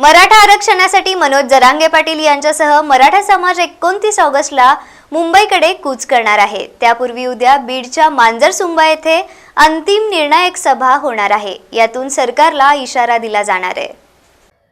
मराठा आरक्षणासाठी मनोज जरांगे पाटील यांच्यासह मराठा समाज एकोणतीस ऑगस्टला मुंबईकडे कूच करणार आहे. त्यापूर्वी उद्या बीडच्या मांजरसुंबा येथे अंतिम निर्णायक सभा होणार आहे. यातून सरकारला इशारा दिला जाणार आहे.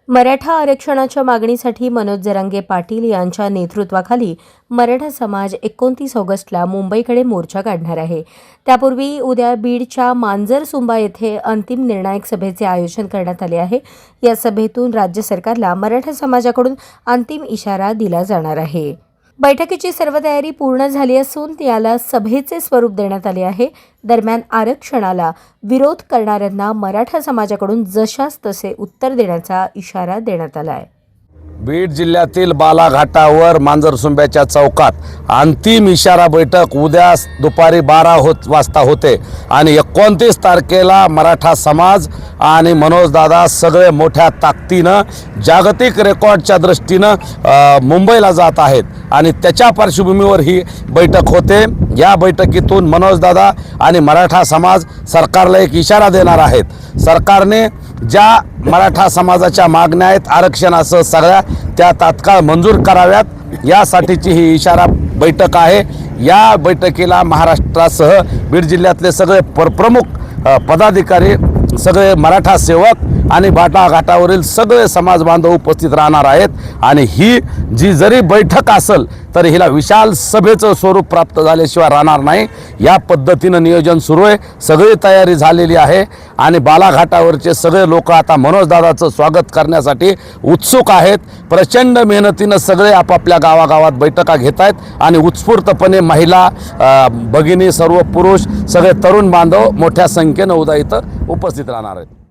मराठा आरक्षणाच्या मागणीसाठी मनोज जरांगे पाटील यांच्या नेतृत्वाखाली मराठा समाज एकोणतीस ऑगस्टला मुंबईकडे मोर्चा काढणार आहे. त्यापूर्वी उद्या बीडच्या मांजरसुंबा येथे अंतिम निर्णायक सभेचे आयोजन करण्यात आले आहे. या सभेतून राज्य सरकारला मराठा समाजाकडून अंतिम इशारा दिला जाणार आहे. बैठकीची सर्व तयारी पूर्ण झाली असून याला सभेचे स्वरूप देण्यात आले आहे. दरम्यान आरक्षणाला विरोध करणाऱ्यांना मराठा समाजाकडून जशास तसे उत्तर देण्याचा इशारा देण्यात आला आहे. बीड जिल्ह्यातील बालाघाटावर मांजरसुंब्याच्या चौकात अंतिम इशारा बैठक. उद्या दुपारी बारा होत वाजता होते. आणि एकोणतीस तारखेला मराठा समाज आणि मनोजदादा सगळे मोठ्या ताकदीनं जागतिक रेकॉर्डच्या दृष्टीनं मुंबईला जात आहेत. आणि त्याच्या पार्श्वभूमीवर ही बैठक होते. या बैठकीतून मनोजदादा आणि मराठा समाज सरकारला एक इशारा देणार आहेत. सरकारने ज्या मराठा समाजाच्या मागण्या आहेत आरक्षणासह सगळ्या त्या तात्काळ मंजूर कराव्यात. यासाठीची ही इशारा बैठक आहे. या बैठकीला महाराष्ट्रासह बीड जिल्ह्यातले सगळे पर प्रमुख पदाधिकारी सगळे मराठा सेवक आणि बाटाघाटावरील सगळे समाज बांधव उपस्थित राहणार आहेत. आणि ही जी जरी बैठक असेल तर हिला विशाल सभेचं स्वरूप प्राप्त झाल्याशिवाय राहणार नाही. या पद्धतीनं नियोजन सुरू आहे. सगळी तयारी झालेली आहे. आणि बालाघाटावरचे सगळे लोक आता मनोजदादाचं स्वागत करण्यासाठी उत्सुक आहेत. प्रचंड मेहनतीनं सगळे आपापल्या गावागावात बैठका घेत आहेत. आणि उत्स्फूर्तपणे महिला भगिनी सर्व पुरुष सगळे तरुण बांधव मोठ्या संख्येनं उद्या इथं उपस्थित राहणार आहेत.